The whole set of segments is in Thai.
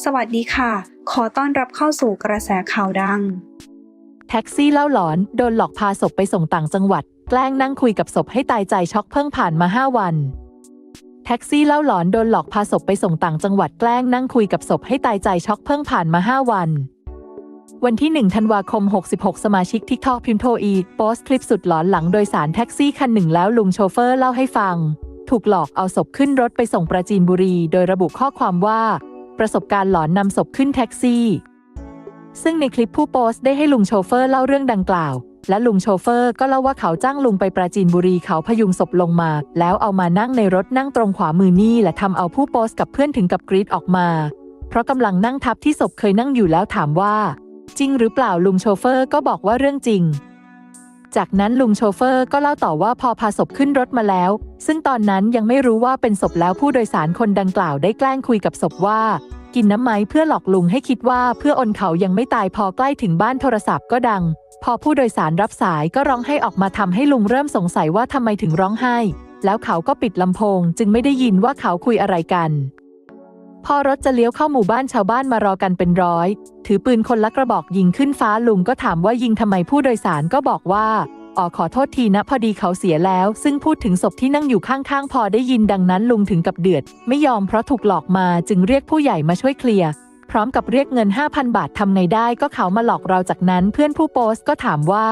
สวัสดีค่ะ ขอต้อนรับเข้าสู่กระแสข่าวดัง แท็กซี่เล่าหลอน โดนหลอกพาศพไปส่งต่างจังหวัด แกล้งนั่งคุยกับศพให้ตายใจช็อกเพิ่งผ่านมา 5 วัน แท็กซี่เล่าหลอนโดนหลอกพาศพไปส่งต่างจังหวัดแกล้งนั่งคุยกับศพให้ตายใจช็อกเพิ่งผ่านมา 5 วัน วันที่ 1 ธันวาคม 66 สมาชิกทิกทอกพิมโทอีโพสต์คลิปสุดหลอนหลังโดยสารแท็กซี่คันหนึ่งแล้วลุงโชเฟอร์เล่าให้ฟัง ถูกหลอกเอาศพขึ้นรถไปส่งประจีนบุรี โดยระบุข้อความว่า ประสบการณ์หลอนนำศพขึ้นแท็กซี่ ซึ่งในคลิปผู้โพสต์ได้ให้ลุงโชเฟอร์เล่าเรื่องดังกล่าว และลุงโชเฟอร์ก็เล่าว่าเขาจ้างลุงไปปราจีนบุรีเขาพยุงศพลงมา แล้วเอามานั่งในรถนั่งตรงขวามือนี่และทำเอาผู้โพสต์กับเพื่อนถึงกับกรีดออกมา เพราะกำลังนั่งทับที่ศพเคยนั่งอยู่แล้วถามว่า จริงหรือเปล่าลุงโชเฟอร์ก็บอกว่าเรื่องจริง จากนั้นลุงโชเฟอร์ก็เล่าต่อว่าพอพาศพขึ้นรถมาแล้ว ซึ่งตอนนั้นยังไม่รู้ว่าเป็นศพแล้วผู้โดยสารคนดังกล่าวได้แกล้งคุยกับศพว่า กินน้ำไหมเพื่อหลอกลุงให้คิดว่าเพื่ออนเขายังไม่ตายพอใกล้ถึงบ้านโทรศัพท์ก็ดัง พอผู้โดยสารรับสายก็ร้องให้ออกมาทำให้ลุงเริ่มสงสัยว่าทำไมถึงร้องไห้ แล้วเขาก็ปิดลำโพง จึงไม่ได้ยินว่าเขาคุยอะไรกัน พอรถจะเลี้ยวเข้าหมู่บ้านชาวบ้านมารอกันเป็นร้อย ถือปืนคนละกระบอกยิงขึ้นฟ้าลุงก็ถามว่ายิงทำไมผู้โดยสารก็บอกว่าอ๋อขอโทษทีนะพอดีเขาเสียแล้ว ซึ่งพูดถึงศพที่นั่งอยู่ข้างๆ พอได้ยินดังนั้นลุงถึงกับเดือด ไม่ยอมเพราะถูกหลอกมาจึงเรียกผู้ใหญ่มาช่วยเคลียร์พร้อมกับเรียกเงิน 5,000 บาททำไงได้ก็เขามาหลอกเราจากนั้นเพื่อนผู้โพสต์ก็ถามว่า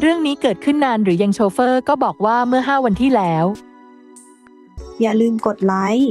เรื่องนี้เกิดขึ้นนานหรือยังโชเฟอร์ก็บอกว่าเมื่อ 5 วันที่แล้ว อย่าลืมกดไลค์